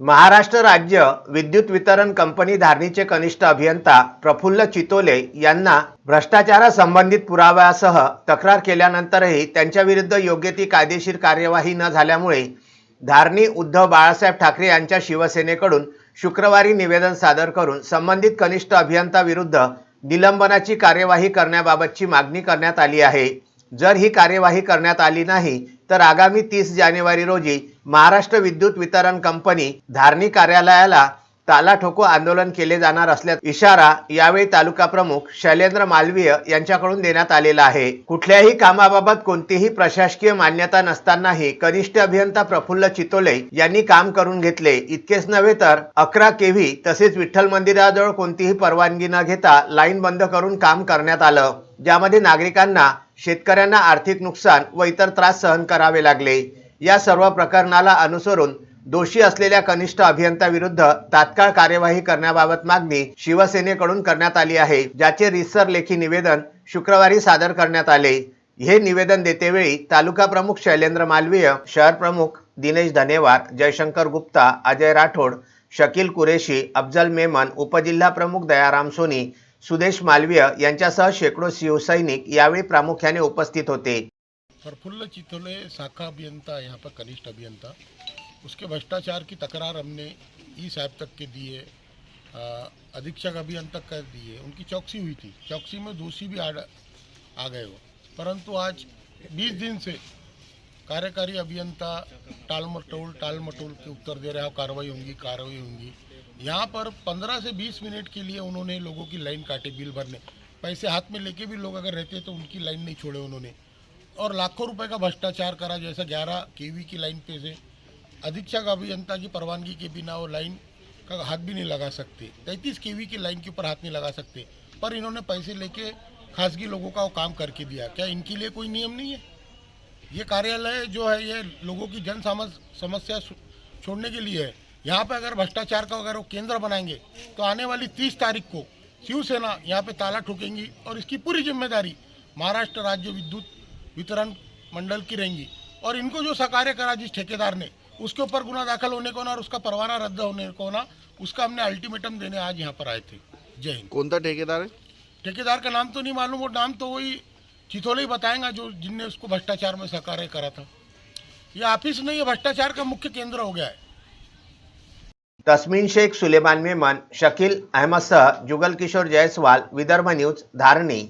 महाराष्ट्र राज्य विद्युत वितरण कंपनी धारणीचे कनिष्ठ अभियंता प्रफुल्ल चितोले यांना भ्रष्टाचारासंबंधित पुराव्यासह तक्रार केल्यानंतरही त्यांच्या विरुद्ध योग्य ती कायदेशीर कार्यवाही न झाल्यामुळे धारणी उद्धव बाळासाहेब ठाकरे यांच्या शिवसेनेकडून शुक्रवारी निवेदन सादर करून संबंधित कनिष्ठ अभियंता विरुद्ध निलंबनाची कार्यवाही करण्याबाबतची मागणी करण्यात आली आहे. जर ही कार्यवाही करण्यात आली नाही तर आगामी तीस जानेवारी रोजी महाराष्ट्र विद्युत वितरण कंपनी धारणी कार्यालयाला ताला ठोको आंदोलन केले जाणार असल्याचा इशारा यावेळी तालुका प्रमुख शैलेंद्र मालवीय यांच्याकडून देण्यात आलेला आहे. कुठल्याही कामाबाबत कोणतीही प्रशासकीय मान्यता नसतानाही कनिष्ठ अभियंता प्रफुल्ल चितोले यांनी काम करून घेतले. इतकेच नव्हे तर अकरा केव्ही तसेच विठ्ठल मंदिराजवळ कोणतीही परवानगी न घेता लाईन बंद करून काम करण्यात आलं. ज्यामध्ये नागरिकांना शेतकऱ्यांना आर्थिक नुकसान व इतर त्रास सहन करावे लागले. या सर्व प्रकरणाला अनुसरून दोषी असलेल्या कनिष्ठ अभियंत्याविरुद्ध तात्काळ कार्यवाही करण्याबाबत मागणी शिवसेनेकडून करण्यात आली आहे ज्याचे रिसर लेखी निवेदन शुक्रवारी सादर करण्यात आले. हे निवेदन देतेवेळी तालुका प्रमुख शैलेंद्र मालवीय शहर प्रमुख दिनेश धनेवार जयशंकर गुप्ता अजय राठोड शकील कुरेशी अफजल मेमन उपजिल्हा प्रमुख दयाराम सोनी सुदेश मालवीय यांच्यासह शेकडो शिवसैनिक यावेळी प्रामुख्याने उपस्थित होते. प्रफुल्ल चितोले शाखा अभियंता, यहाँ पर कनिष्ठ अभियंता। उसके भ्रष्टाचार की तकरार हमने ई साहब तक के दिए अधीक्षक अभियंता कर दिए। उनकी चौकसी हुई थी। चौकसी में दोषी भी आ आ गए हो परंतु आज 20 दिन से कार्यकारी अभियंता टाल मटोल टाल मटोल के उत्तर दे रहे हो, कार्रवाई होंगी कार्रवाई होंगी। यहाँ पर 15 से 20 मिनट के लिए उन्होंने लोगों की लाइन काटे, बिल भरने। पैसे हाथ में लेके भी लोग अगर रहते तो उनकी लाइन नहीं छोड़े उन्होंने। और लाखों रुपए का भ्रष्टाचार करा, जैसा 11 केवी की लाइन पे से। अधीक्षक अभियंता की परवानगी के बिना वो लाइन का हाथ भी नहीं लगा सकते। तैंतीस केवी की लाइन के ऊपर हाथ नहीं लगा सकते। पर इन्होंने पैसे लेके खासगी लोगों का वो काम करके दिया। क्या इनके लिए कोई नियम नहीं है? ये कार्यालय जो है, ये लोगों की जन समस्या छोड़ने के लिए है। यहाँ पे अगर भ्रष्टाचार का अगर वो केंद्र बनाएँगे तो आने वाली तीस तारीख को शिवसेना यहाँ पे ताला ठोकेंगी और इसकी पूरी ज़िम्मेदारी महाराष्ट्र राज्य विद्युत वितरण मंडल की रहेंगी। और इनको जो सकार्य करा जिस ठेकेदार ने उसके ऊपर गुना दाखिल होने को ना और उसका परवाना रद्द होने को ना उसका हमने अल्टीमेटम देने आज यहाँ पर आए थे। जय हिंद। कोणता ठेकेदार है? ठेकेदार का नाम तो नहीं मालूम वो नाम तो वही चिथोले ही बताएँगा जो जिनने उसको भ्रष्टाचार में सहकार्य करा था। ये ऑफ़िस नहीं ये भ्रष्टाचार का मुख्य केंद्र हो गया है। तस्मीन शेख सुलेमान मेमन शकील अहमदसह जुगल किशोर जयस्वाल विदर्भ न्यूज़ धारणी।